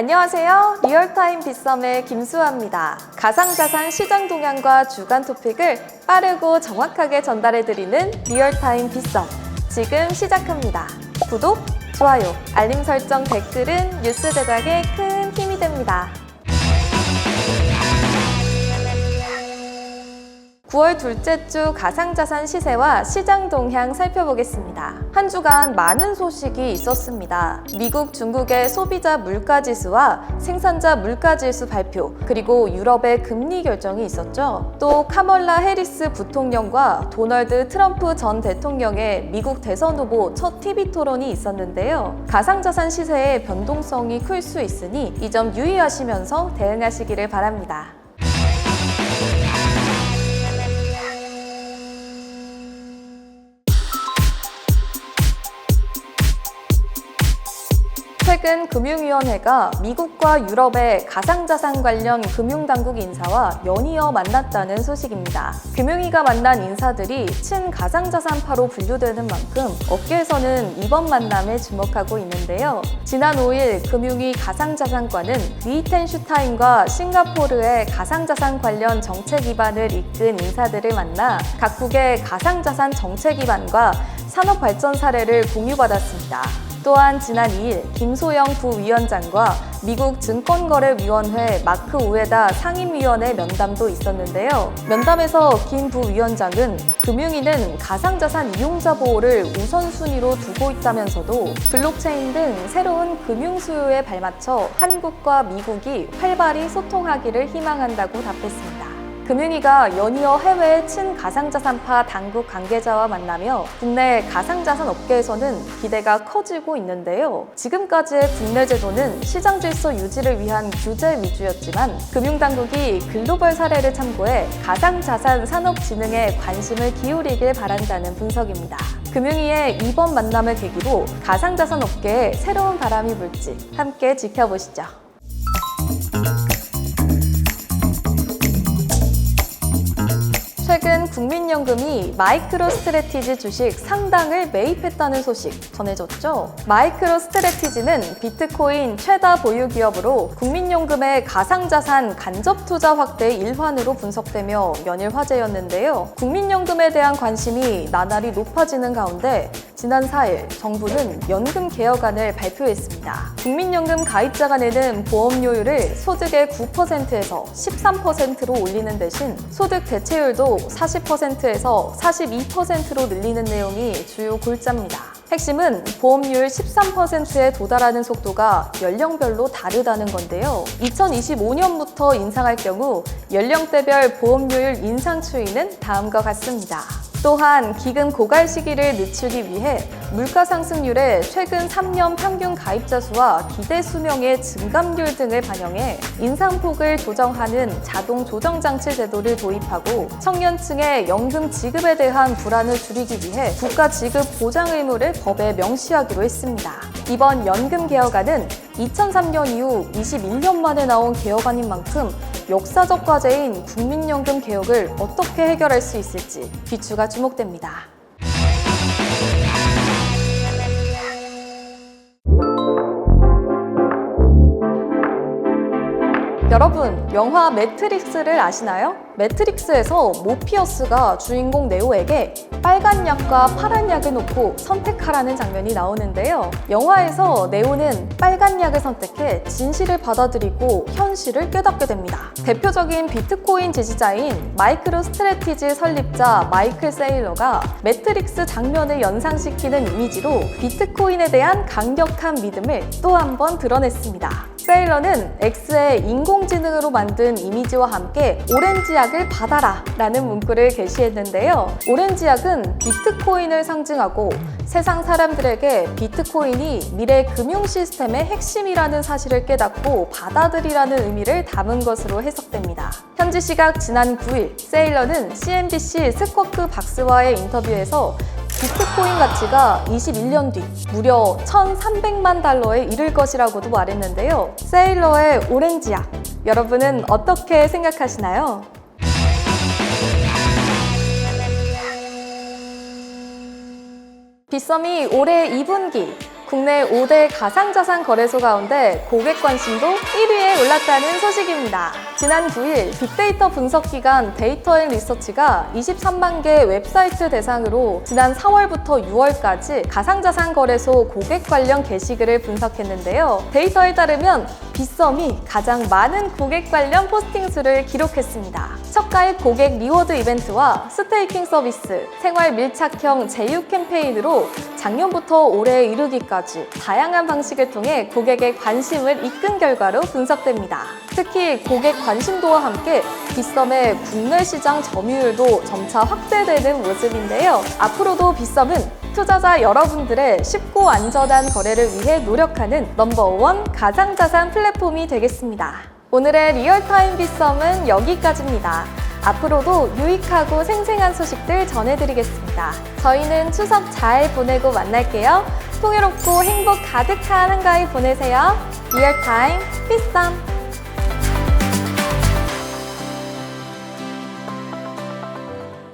안녕하세요. 리얼타임 빗썸의 김수아입니다. 가상자산 시장 동향과 주간 토픽을 빠르고 정확하게 전달해드리는 리얼타임 빗썸. 지금 시작합니다. 구독, 좋아요, 알림 설정, 댓글은 뉴스 제작에 큰 힘이 됩니다. 9월 둘째 주 가상자산 시세와 시장 동향 살펴보겠습니다. 한 주간 많은 소식이 있었습니다. 미국, 중국의 소비자 물가지수와 생산자 물가지수 발표, 그리고 유럽의 금리 결정이 있었죠. 또 카멀라 해리스 부통령과 도널드 트럼프 전 대통령의 미국 대선 후보 첫 TV 토론이 있었는데요. 가상자산 시세의 변동성이 클 수 있으니 이 점 유의하시면서 대응하시기를 바랍니다. 최근 금융위원회가 미국과 유럽의 가상자산 관련 금융당국 인사와 연이어 만났다는 소식입니다. 금융위가 만난 인사들이 친가상자산파로 분류되는 만큼 업계에서는 이번 만남에 주목하고 있는데요. 지난 5일 금융위 가상자산과는 리히텐슈타인과 싱가포르의 가상자산 관련 정책 기반을 이끈 인사들을 만나 각국의 가상자산 정책 기반과 산업 발전 사례를 공유받았습니다. 또한 지난 2일 김소영 부위원장과 미국 증권거래위원회 마크 우에다 상임위원회 면담도 있었는데요. 면담에서 김 부위원장은 금융위는 가상자산 이용자 보호를 우선순위로 두고 있다면서도 블록체인 등 새로운 금융 수요에 발맞춰 한국과 미국이 활발히 소통하기를 희망한다고 답했습니다. 금융위가 연이어 해외 친가상자산파 당국 관계자와 만나며 국내 가상자산 업계에서는 기대가 커지고 있는데요. 지금까지의 국내 제도는 시장 질서 유지를 위한 규제 위주였지만 금융당국이 글로벌 사례를 참고해 가상자산 산업 진흥에 관심을 기울이길 바란다는 분석입니다. 금융위의 이번 만남을 계기로 가상자산 업계에 새로운 바람이 불지 함께 지켜보시죠. 국민연금이 마이크로 스트레티지 주식 상당을 매입했다는 소식 전해졌죠. 마이크로 스트레티지는 비트코인 최다 보유 기업으로 국민연금의 가상자산 간접 투자 확대 일환으로 분석되며 연일 화제였는데요. 국민연금에 대한 관심이 나날이 높아지는 가운데 지난 4일 정부는 연금 개혁안을 발표했습니다. 국민연금 가입자가 내는 보험료율을 소득의 9%에서 13%로 올리는 대신 소득 대체율도 40%에서 42%로 늘리는 내용이 주요 골자입니다. 핵심은 보험료율 13%에 도달하는 속도가 연령별로 다르다는 건데요. 2025년부터 인상할 경우 연령대별 보험료율 인상 추이는 다음과 같습니다. 또한 기금 고갈 시기를 늦추기 위해 물가 상승률의 최근 3년 평균 가입자 수와 기대 수명의 증감률 등을 반영해 인상폭을 조정하는 자동 조정 장치 제도를 도입하고 청년층의 연금 지급에 대한 불안을 줄이기 위해 국가 지급 보장 의무를 법에 명시하기로 했습니다. 이번 연금 개혁안은 2003년 이후 21년 만에 나온 개혁안인 만큼 역사적 과제인 국민연금 개혁을 어떻게 해결할 수 있을지 귀추가 주목됩니다. 여러분, 영화 매트릭스를 아시나요? 매트릭스에서 모피어스가 주인공 네오에게 빨간 약과 파란 약을 놓고 선택하라는 장면이 나오는데요. 영화에서 네오는 빨간 약을 선택해 진실을 받아들이고 현실을 깨닫게 됩니다. 대표적인 비트코인 지지자인 마이크로 스트레티지 설립자 마이클 세일러가 매트릭스 장면을 연상시키는 이미지로 비트코인에 대한 강력한 믿음을 또 한 번 드러냈습니다. 세일러는 X의 인공지능으로 만든 이미지와 함께 오렌지 약을 받아라 라는 문구를 게시했는데요. 오렌지 약은 비트코인을 상징하고 세상 사람들에게 비트코인이 미래 금융 시스템의 핵심이라는 사실을 깨닫고 받아들이라는 의미를 담은 것으로 해석됩니다. 현지 시각 지난 9일 세일러는 CNBC 스쿼크 박스와의 인터뷰에서 비트코인 가치가 21년 뒤 무려 1,300만 달러에 이를 것이라고도 말했는데요. 세일러의 오렌지약, 여러분은 어떻게 생각하시나요? 빗썸이 올해 2분기 국내 5대 가상자산 거래소 가운데 고객 관심도 1위에 올랐다는 소식입니다. 지난 9일 빅데이터 분석 기관 데이터 앤 리서치가 23만 개 웹사이트 대상으로 지난 4월부터 6월까지 가상자산 거래소 고객 관련 게시글을 분석했는데요. 데이터에 따르면 빗썸이 가장 많은 고객 관련 포스팅 수를 기록했습니다. 첫가입 고객 리워드 이벤트와 스테이킹 서비스, 생활 밀착형 제휴 캠페인으로 작년부터 올해 이르기까지 다양한 방식을 통해 고객의 관심을 이끈 결과로 분석됩니다. 특히 고객 관심도와 함께 빗썸의 국내 시장 점유율도 점차 확대되는 모습인데요. 앞으로도 빗썸은 투자자 여러분들의 쉽고 안전한 거래를 위해 노력하는 넘버원 가상자산 플랫폼이 되겠습니다. 오늘의 리얼타임 빗썸은 여기까지입니다. 앞으로도 유익하고 생생한 소식들 전해드리겠습니다. 저희는 추석 잘 보내고 만날게요. 풍요롭고 행복 가득한 한가위 보내세요. 리얼타임 빗썸